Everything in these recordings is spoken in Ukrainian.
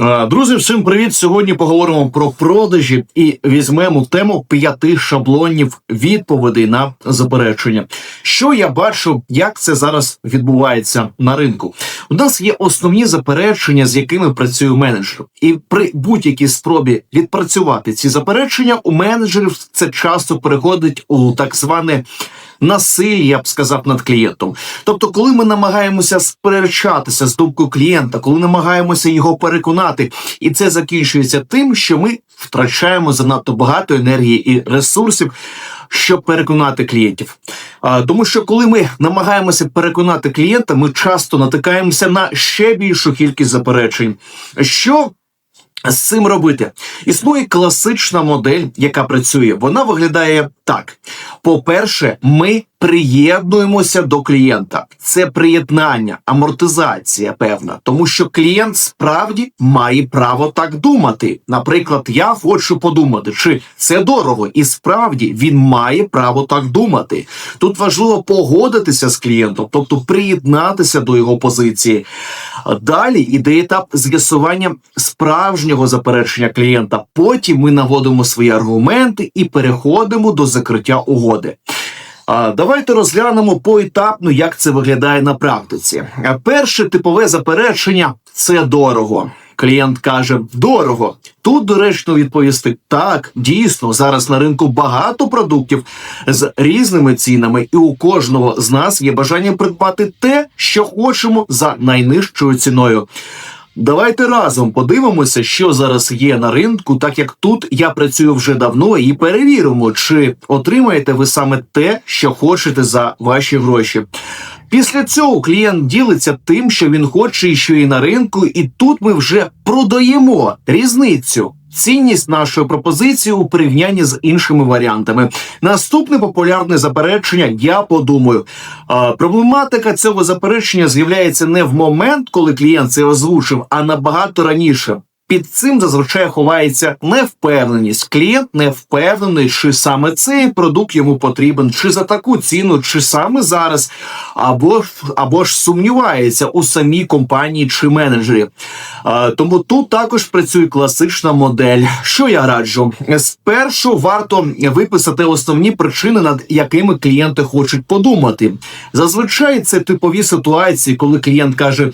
Е, Друзі, всім привіт! Сьогодні поговоримо про продажі і візьмемо тему п'яти шаблонів відповідей на заперечення. Що я бачу, як це зараз відбувається на ринку? У нас є основні заперечення, з якими працює менеджер, і при будь-якій спробі відпрацювати ці заперечення у менеджерів це часто переходить у так зване насилля, я б сказав, над клієнтом. Тобто, коли ми намагаємося сперечатися з думкою клієнта, коли намагаємося його переконати, і це закінчується тим, що ми втрачаємо занадто багато енергії і ресурсів. Щоб переконати клієнтів, а, тому що коли ми намагаємося переконати клієнта, ми часто натикаємося на ще більшу кількість заперечень. Що з цим робити? Існує класична модель, яка працює. Вона виглядає так: по-перше, ми приєднуємося до клієнта. Це приєднання, амортизація певна, тому що клієнт справді має право так думати. Наприклад, я хочу подумати, чи це дорого, і справді він має право так думати. Тут важливо погодитися з клієнтом, тобто приєднатися до його позиції. Далі іде етап з'ясування справжнього заперечення клієнта. Потім ми наводимо свої аргументи і переходимо до закриття угоди. Давайте розглянемо поетапно, як це виглядає на практиці. Перше типове заперечення це дорого. Клієнт каже дорого. Тут доречно відповісти так, дійсно зараз на ринку багато продуктів з різними цінами, і у кожного з нас є бажання придбати те, що хочемо за найнижчою ціною. Давайте разом подивимося, що зараз є на ринку, так як тут я працюю вже давно, і перевіримо, чи отримаєте ви саме те, що хочете за ваші гроші. Після цього клієнт ділиться тим, що він хоче, і що і на ринку, і тут ми вже продаємо різницю. Цінність нашої пропозиції у порівнянні з іншими варіантами. Наступне популярне заперечення. Я подумаю, проблематика цього заперечення з'являється не в момент, коли клієнт це озвучив, а набагато раніше. Під цим зазвичай ховається невпевненість. Клієнт не впевнений, чи саме цей продукт йому потрібен, чи за таку ціну, чи саме зараз, або або ж сумнівається у самій компанії чи менеджері. А, тому тут також працює класична модель. Що я раджу? Спершу варто виписати основні причини, над якими клієнти хочуть подумати. Зазвичай це типові ситуації, коли клієнт каже.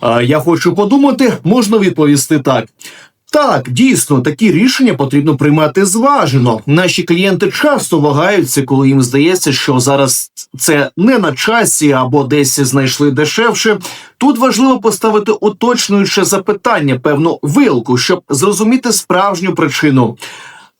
«А, Я хочу подумати, можна відповісти так. Так, дійсно, такі рішення потрібно приймати зважено. Наші клієнти часто вагаються, коли їм здається, що зараз це не на часі або десь знайшли дешевше. Тут важливо поставити уточнююче запитання, певну вилку, щоб зрозуміти справжню причину.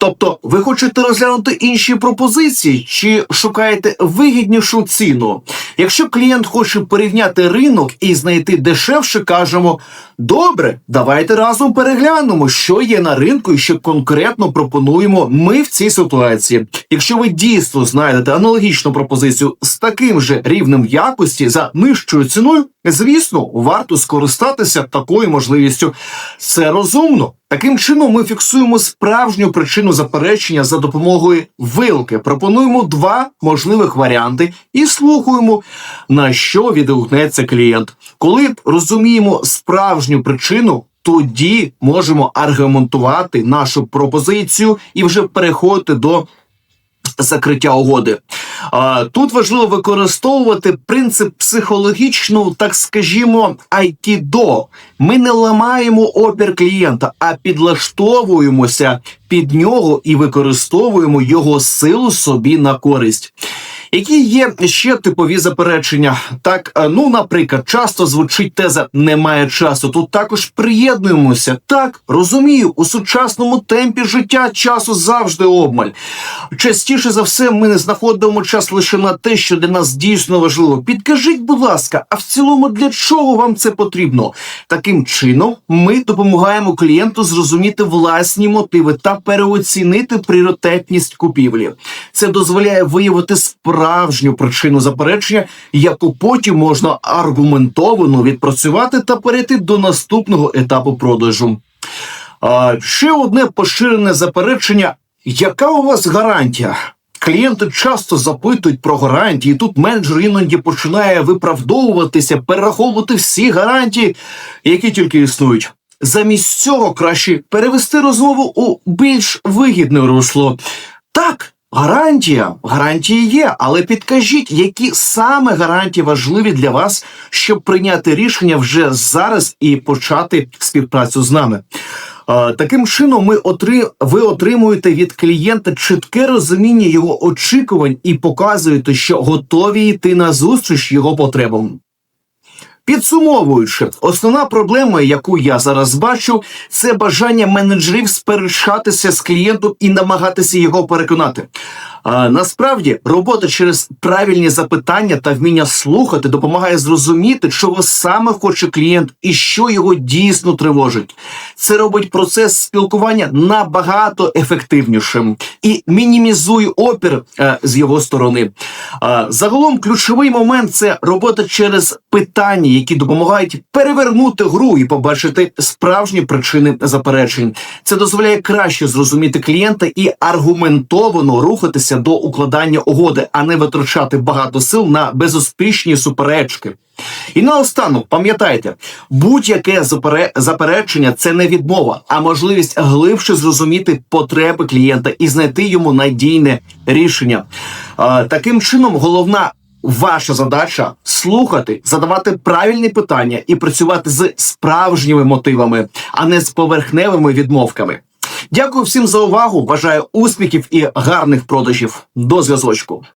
Тобто, ви хочете розглянути інші пропозиції чи шукаєте вигіднішу ціну? Якщо клієнт хоче порівняти ринок і знайти дешевше, кажемо: добре, давайте разом переглянемо, що є на ринку і що конкретно пропонуємо ми в цій ситуації. Якщо ви дійсно знайдете аналогічну пропозицію з таким же рівнем якості за нижчою ціною, звісно, варто скористатися такою можливістю. Це розумно. Таким чином, ми фіксуємо справжню причину заперечення за допомогою вилки. Пропонуємо два можливих варіанти і слухаємо, на що відгукнеться клієнт. Коли розуміємо справжню причину. Тоді можемо аргументувати нашу пропозицію і вже переходити до закриття угоди. Тут важливо використовувати принцип психологічного, так скажімо, айкідо. Ми не ламаємо опір клієнта, а підлаштовуємося під нього і використовуємо його силу собі на користь. Які є ще типові заперечення? Так, е, ну, наприклад, часто звучить теза немає часу. Тут також приєднуємося. Так, розумію, у сучасному темпі життя часу завжди обмаль. Частіше за все, ми не знаходимо час лише на те, що для нас дійсно важливо. Підкажіть, будь ласка, а в цілому для чого вам це потрібно? Таким чином, ми допомагаємо клієнту зрозуміти власні мотиви та переоцінити пріоритетність купівлі. Це дозволяє виявити справжню причину заперечення, яку потім можна аргументовано відпрацювати та перейти до наступного етапу продажу. А, ще одне поширене заперечення: яка у вас гарантія? Клієнти часто запитують про гарантії. Тут менеджер іноді починає виправдовуватися, перераховувати всі гарантії, які тільки існують. замість цього краще перевести розмову у більш вигідне русло. Так, гарантія, гарантії є, але підкажіть, які саме гарантії важливі для вас, щоб прийняти рішення вже зараз і почати співпрацю з нами. Таким чином, ми отри... ви отримуєте від клієнта чітке розуміння його очікувань і показуєте, що готові йти на зустріч його потребам. Підсумовуючи, основна проблема, яку я зараз бачу, це бажання менеджерів сперечатися з клієнтом і намагатися його переконати. А насправді робота через правильні запитання та вміння слухати допомагає зрозуміти, чого саме хоче клієнт і що його дійсно тривожить. Це робить процес спілкування набагато ефективнішим і мінімізує опір е, з його сторони. Е, загалом, ключовий момент це робота через питання, які допомагають перевернути гру і побачити справжні причини заперечень. Це дозволяє краще зрозуміти клієнта і аргументовано рухатися до укладання угоди, а не витрачати багато сил на безуспішні суперечки. І наостанок, пам'ятайте, будь-яке заперечення це не відмова, а можливість глибше зрозуміти потреби клієнта і знайти йому надійне рішення. Таким чином, головна ваша задача слухати, задавати правильні питання і працювати з справжніми мотивами, а не з поверхневими відмовками. Дякую всім за увагу. Бажаю успіхів і гарних продажів. До зв'язочку.